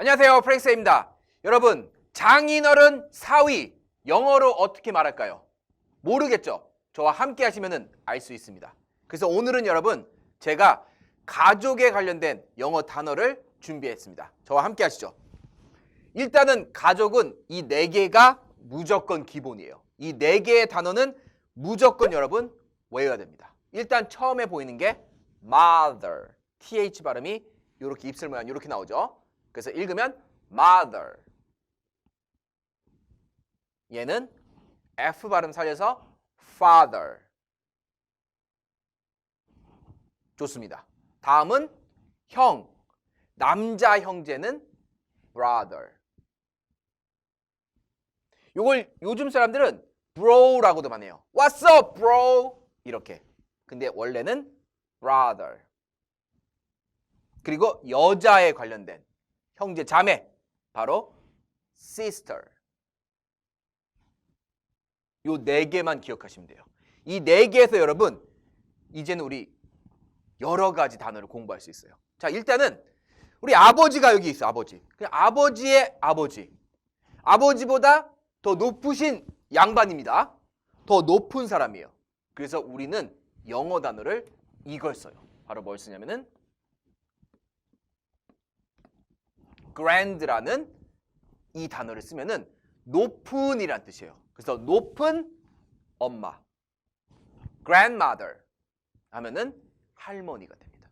안녕하세요. 프랭스입니다. 여러분, 장인어른 사위 영어로 어떻게 말할까요? 모르겠죠? 저와 함께 하시면 알 수 있습니다. 그래서 오늘은 여러분 제가 가족에 관련된 영어 단어를 준비했습니다. 저와 함께 하시죠. 일단은 가족은 이 네 개가 무조건 기본이에요. 이 네 개의 단어는 무조건 여러분 외워야 됩니다. 일단 처음에 보이는 게 mother, th 발음이 이렇게 입술 모양 이렇게 나오죠. 그래서 읽으면 mother. 얘는 f 발음 살려서 father. 좋습니다. 다음은 형. 남자 형제는 brother. 요걸 요즘 사람들은 bro라고도 많이 해요. What's up, bro? 이렇게. 근데 원래는 brother. 그리고 여자에 관련된 형제 자매 바로 sister. 요 네 개만 기억하시면 돼요. 이 네 개에서 여러분 이제는 우리 여러 가지 단어를 공부할 수 있어요. 자, 일단은 우리 아버지가 여기 있어. 아버지. 그 아버지의 아버지. 아버지보다 더 높으신 양반입니다. 더 높은 사람이에요. 그래서 우리는 영어 단어를 이걸 써요. 바로 뭘 쓰냐면은 grand라는 이 단어를 쓰면은 높은이란 뜻이에요. 그래서 높은 엄마, grandmother 하면은 할머니가 됩니다.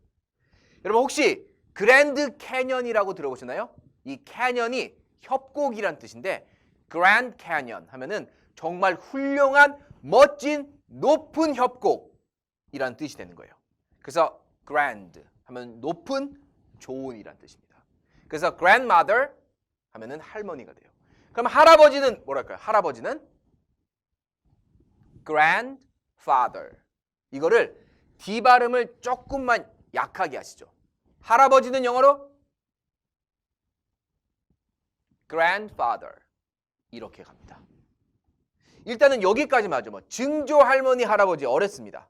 여러분 혹시 그랜드 캐년이라고 들어보셨나요? 이 캐년이 협곡이란 뜻인데 그랜드 캐년 하면은 정말 훌륭한 멋진 높은 협곡이란 뜻이 되는 거예요. 그래서 grand 하면 높은 좋은이란 뜻입니다. 그래서 grandmother 하면은 할머니가 돼요. 그럼 할아버지는 뭐랄까요? 할아버지는 grandfather. 이거를 D 발음을 조금만 약하게 하시죠. 할아버지는 영어로 grandfather 이렇게 갑니다. 일단은 여기까지 맞죠. 뭐 증조 할머니 할아버지 어렵습니다.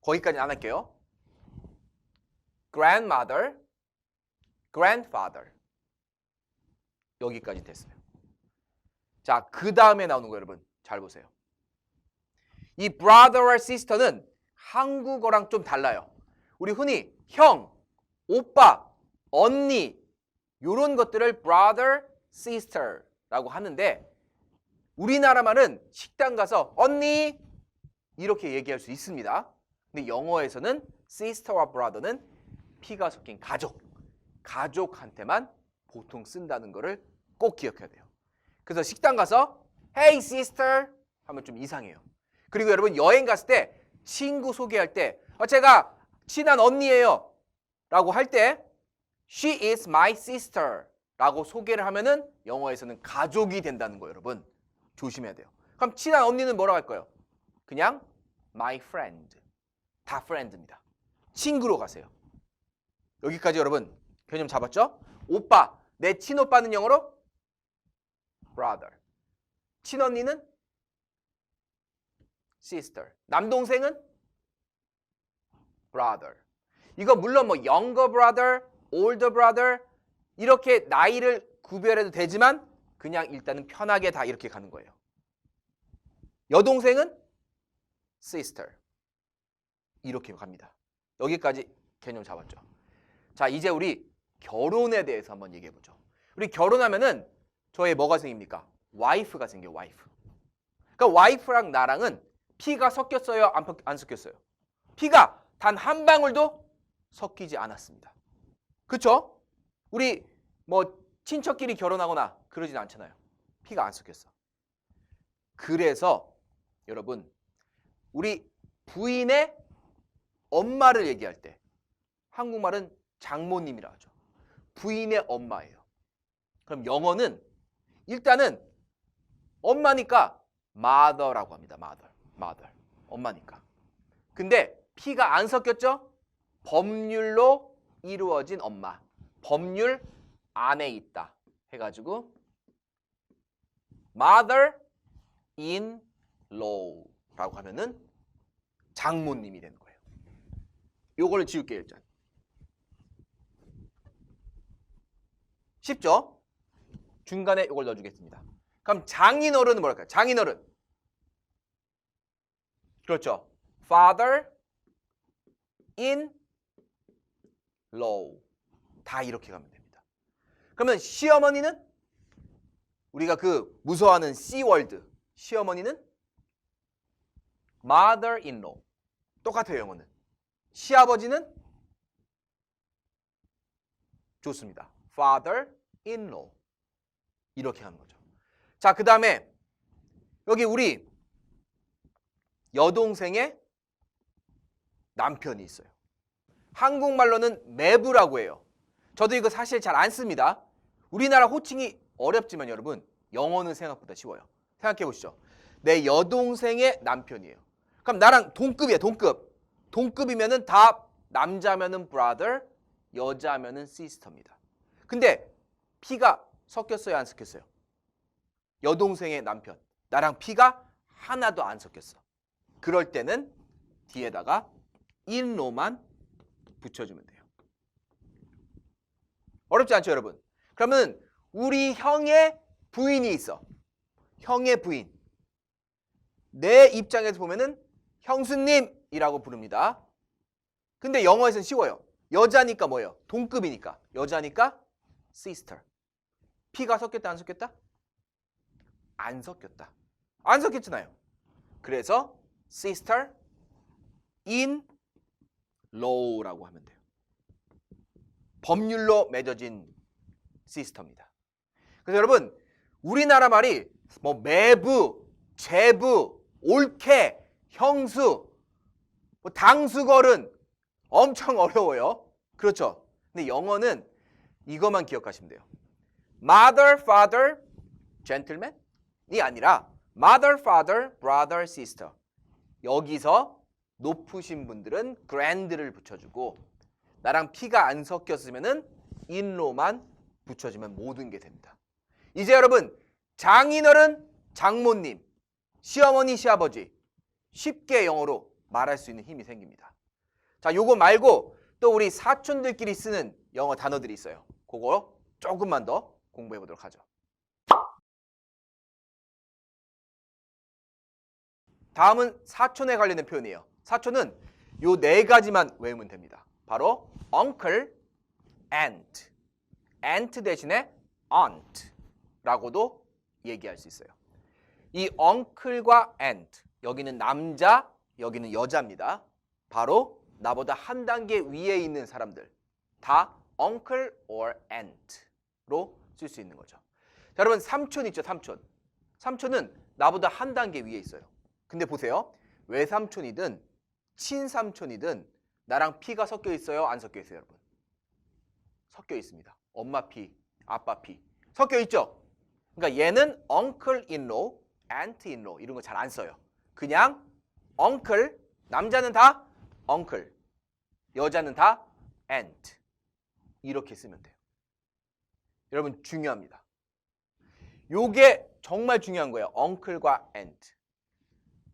거기까지 안 할게요. grandmother, grandfather 여기까지 됐어요. 자, 그 다음에 나오는 거 여러분 잘 보세요. 이 brother와 sister는 한국어랑 좀 달라요. 우리 흔히 형, 오빠, 언니 이런 것들을 brother, sister라고 하는데 우리나라 말은 식당 가서 언니 이렇게 얘기할 수 있습니다. 근데 영어에서는 sister와 brother는 피가 섞인 가족, 가족한테만 보통 쓴다는 거를 꼭 기억해야 돼요. 그래서 식당 가서 Hey sister. 하면 좀 이상해요. 그리고 여러분 여행 갔을 때 친구 소개할 때 어, 제가 친한 언니예요. 라고 할 때 She is my sister. 라고 소개를 하면은 영어에서는 가족이 된다는 거예요 여러분. 조심해야 돼요. 그럼 친한 언니는 뭐라고 할 거예요? 그냥 my friend. 다 friend입니다. 친구로 가세요. 여기까지 여러분 개념 잡았죠? 오빠 내 친오빠는 영어로 brother 친언니는 sister. 남동생은 brother. 이거 물론 뭐 younger brother, older brother 이렇게 나이를 구별해도 되지만 그냥 일단은 편하게 다 이렇게 가는 거예요. 여동생은 sister. 이렇게 갑니다. 여기까지 개념 잡았죠. 자, 이제 우리 결혼에 대해서 한번 얘기해 보죠. 우리 결혼하면은 저의 뭐가 생깁니까? 와이프가 생겨, 와이프. 그러니까 와이프랑 나랑은 피가 섞였어요? 안, 섞- 안 섞였어요? 피가 단 한 방울도 섞이지 않았습니다. 그쵸? 우리 뭐 친척끼리 결혼하거나 그러진 않잖아요. 피가 안 섞였어. 그래서 여러분 우리 부인의 엄마를 얘기할 때 한국말은 장모님이라 하죠. 부인의 엄마예요. 그럼 영어는 일단은 엄마니까 mother라고 합니다. mother. mother. 엄마니까. 근데 피가 안 섞였죠? 법률로 이루어진 엄마. 법률 안에 있다. 해가지고 mother in law라고 하면은 장모님이 되는 거예요. 요거를 지울게요 일단. 쉽죠? 중간에 이걸 넣어주겠습니다. 그럼 장인어른은 뭐랄까요? 장인어른. 그렇죠. father in law. 다 이렇게 가면 됩니다. 그러면 시어머니는 우리가 그 무서워하는 C 월드. 시어머니는 mother in law. 똑같아요, 영어는. 시아버지는 좋습니다. father in law. 이렇게 하는 거죠. 자, 그 다음에 여기 우리 여동생의 남편이 있어요. 한국말로는 매부라고 해요. 저도 이거 사실 잘 안 씁니다. 우리나라 호칭이 어렵지만 여러분 영어는 생각보다 쉬워요. 생각해 보시죠. 내 여동생의 남편이에요. 그럼 나랑 동급이야, 동급. 동급이면은 다 남자면은 brother, 여자면은 sister입니다. 근데 피가 섞였어요, 안 섞였어요? 여동생의 남편. 나랑 피가 하나도 안 섞였어. 그럴 때는 뒤에다가 in로만 붙여주면 돼요. 어렵지 않죠, 여러분? 그러면 우리 형의 부인이 있어. 형의 부인. 내 입장에서 보면은 형수님이라고 부릅니다. 근데 영어에서는 쉬워요. 여자니까 뭐예요? 동급이니까. 여자니까 sister. 피가 섞였다 안 섞였다? 안 섞였다. 안 섞였잖아요. 그래서 sister in law라고 하면 돼요. 법률로 맺어진 시스터입니다. 그래서 여러분 우리나라 말이 뭐 매부, 제부, 옳게, 형수, 뭐 당수걸은 엄청 어려워요. 그렇죠? 근데 영어는 이것만 기억하시면 돼요. Mother, father, gentleman이 아니라 mother, father, brother, sister. 여기서 높으신 분들은 grand를 붙여주고 나랑 피가 안 섞였으면은 in로만 붙여주면 모든 게 됩니다. 이제 여러분 장인어른, 장모님, 시어머니, 시아버지 쉽게 영어로 말할 수 있는 힘이 생깁니다. 자, 요거 말고 또 우리 사촌들끼리 쓰는 영어 단어들이 있어요. 그거 조금만 더 공부해 보도록 하죠. 다음은 사촌에 관련된 표현이에요. 사촌은 요 네 가지만 외우면 됩니다. 바로 uncle, aunt, aunt 대신에 aunt라고도 얘기할 수 있어요. 이 uncle과 aunt 여기는 남자, 여기는 여자입니다. 바로 나보다 한 단계 위에 있는 사람들 다 uncle or aunt로 쓸 수 있는 거죠. 자, 여러분 삼촌 있죠, 삼촌. 삼촌은 나보다 한 단계 위에 있어요. 근데 보세요. 외삼촌이든 친삼촌이든 나랑 피가 섞여 있어요, 안 섞여 있어요, 여러분? 섞여 있습니다. 엄마 피, 아빠 피 섞여 있죠. 그러니까 얘는 uncle in law, aunt in law 이런 거 잘 안 써요. 그냥 uncle 남자는 다 uncle, 여자는 다 aunt 이렇게 쓰면 돼요. 여러분 중요합니다. 요게 정말 중요한 거예요. uncle과 aunt.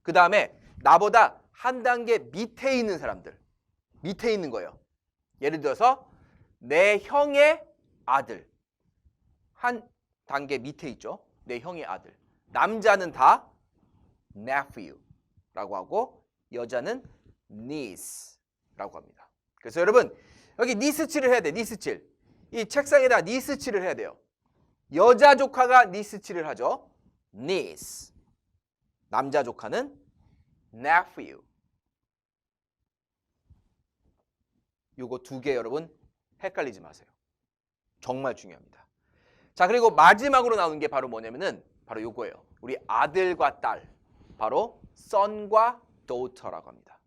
그 다음에 나보다 한 단계 밑에 있는 사람들 밑에 있는 거예요. 예를 들어서 내 형의 아들 한 단계 밑에 있죠. 내 형의 아들 남자는 다 nephew라고 하고 여자는 niece라고 합니다. 그래서 여러분 여기 니스칠을 해야 돼. 니스칠 이 책상에다 니스칠을 해야 돼요. 여자 조카가 니스칠을 하죠. niece 남자 조카는 nephew. 요거 두 개 여러분 헷갈리지 마세요. 정말 중요합니다. 자, 그리고 마지막으로 나오는 게 바로 뭐냐면은 바로 요거예요. 우리 아들과 딸. 바로 son과 daughter라고 합니다.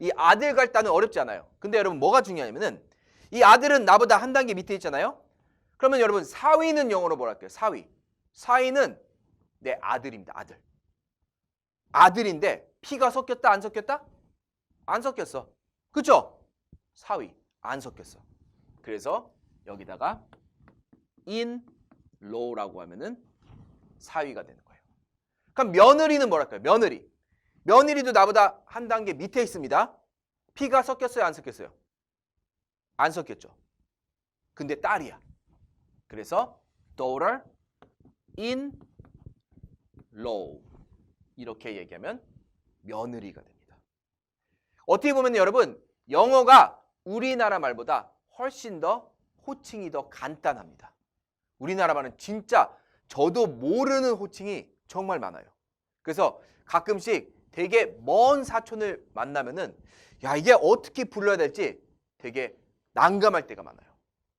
이 아들과 딸은 어렵지 않아요. 근데 여러분 뭐가 중요하냐면은 이 아들은 나보다 한 단계 밑에 있잖아요. 그러면 여러분 사위는 영어로 뭐라 할까요? 사위. 사위는 내 아들입니다. 아들. 아들인데 피가 섞였다 안 섞였다? 안 섞였어. 그쵸? 사위 안 섞였어. 그래서 여기다가 in law라고 하면은 사위가 되는 거예요. 그럼 며느리는 뭐랄까요? 며느리. 며느리도 나보다 한 단계 밑에 있습니다. 피가 섞였어요, 안 섞였어요? 안 섞였죠. 근데 딸이야. 그래서 daughter in law 이렇게 얘기하면 며느리가 됩니다. 어떻게 보면 여러분 영어가 우리나라 말보다 훨씬 더 호칭이 더 간단합니다. 우리나라 말은 진짜 저도 모르는 호칭이 정말 많아요. 그래서 가끔씩 되게 먼 사촌을 만나면은 야 이게 어떻게 불러야 될지 되게 난감할 때가 많아요.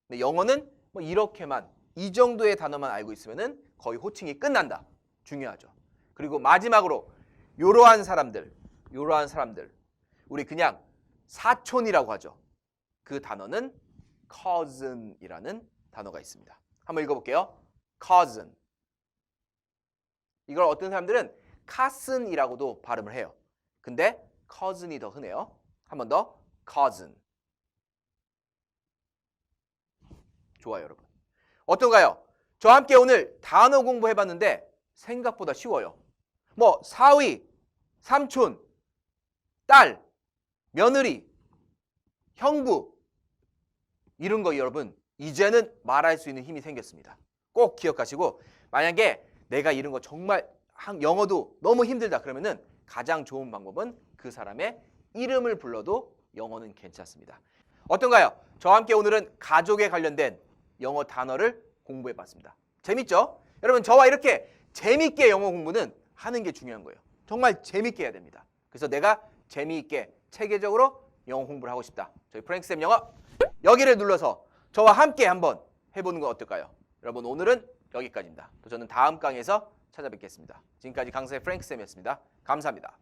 근데 영어는 뭐 이렇게만 이 정도의 단어만 알고 있으면은 거의 호칭이 끝난다. 중요하죠. 그리고 마지막으로 요러한 사람들, 요러한 사람들 우리 그냥 사촌이라고 하죠. 그 단어는 cousin이라는 단어가 있습니다. 한번 읽어 볼게요. cousin. 이걸 어떤 사람들은 cousin이라고도 발음을 해요. 근데 cousin이 더 흔해요. 한번 더 cousin. 좋아요, 여러분. 어떤가요? 저와 함께 오늘 단어 공부해봤는데 생각보다 쉬워요. 뭐 사위, 삼촌, 딸, 며느리, 형부 이런 거 여러분 이제는 말할 수 있는 힘이 생겼습니다. 꼭 기억하시고 만약에 내가 이런 거 정말 한- 영어도 너무 힘들다 그러면은 가장 좋은 방법은 그 사람의 이름을 불러도 영어는 괜찮습니다. 어떤가요? 저와 함께 오늘은 가족에 관련된 영어 단어를 공부해 봤습니다. 재밌죠? 여러분 저와 이렇게 재밌게 영어 공부는 하는 게 중요한 거예요. 정말 재밌게 해야 됩니다. 그래서 내가 재미있게 체계적으로 영어 공부를 하고 싶다. 저희 프랭크쌤 영어 여기를 눌러서 저와 함께 한번 해보는 건 어떨까요? 여러분 오늘은 여기까지입니다. 또 저는 다음 강의에서 찾아뵙겠습니다. 지금까지 강사의 프랭크쌤이었습니다. 감사합니다.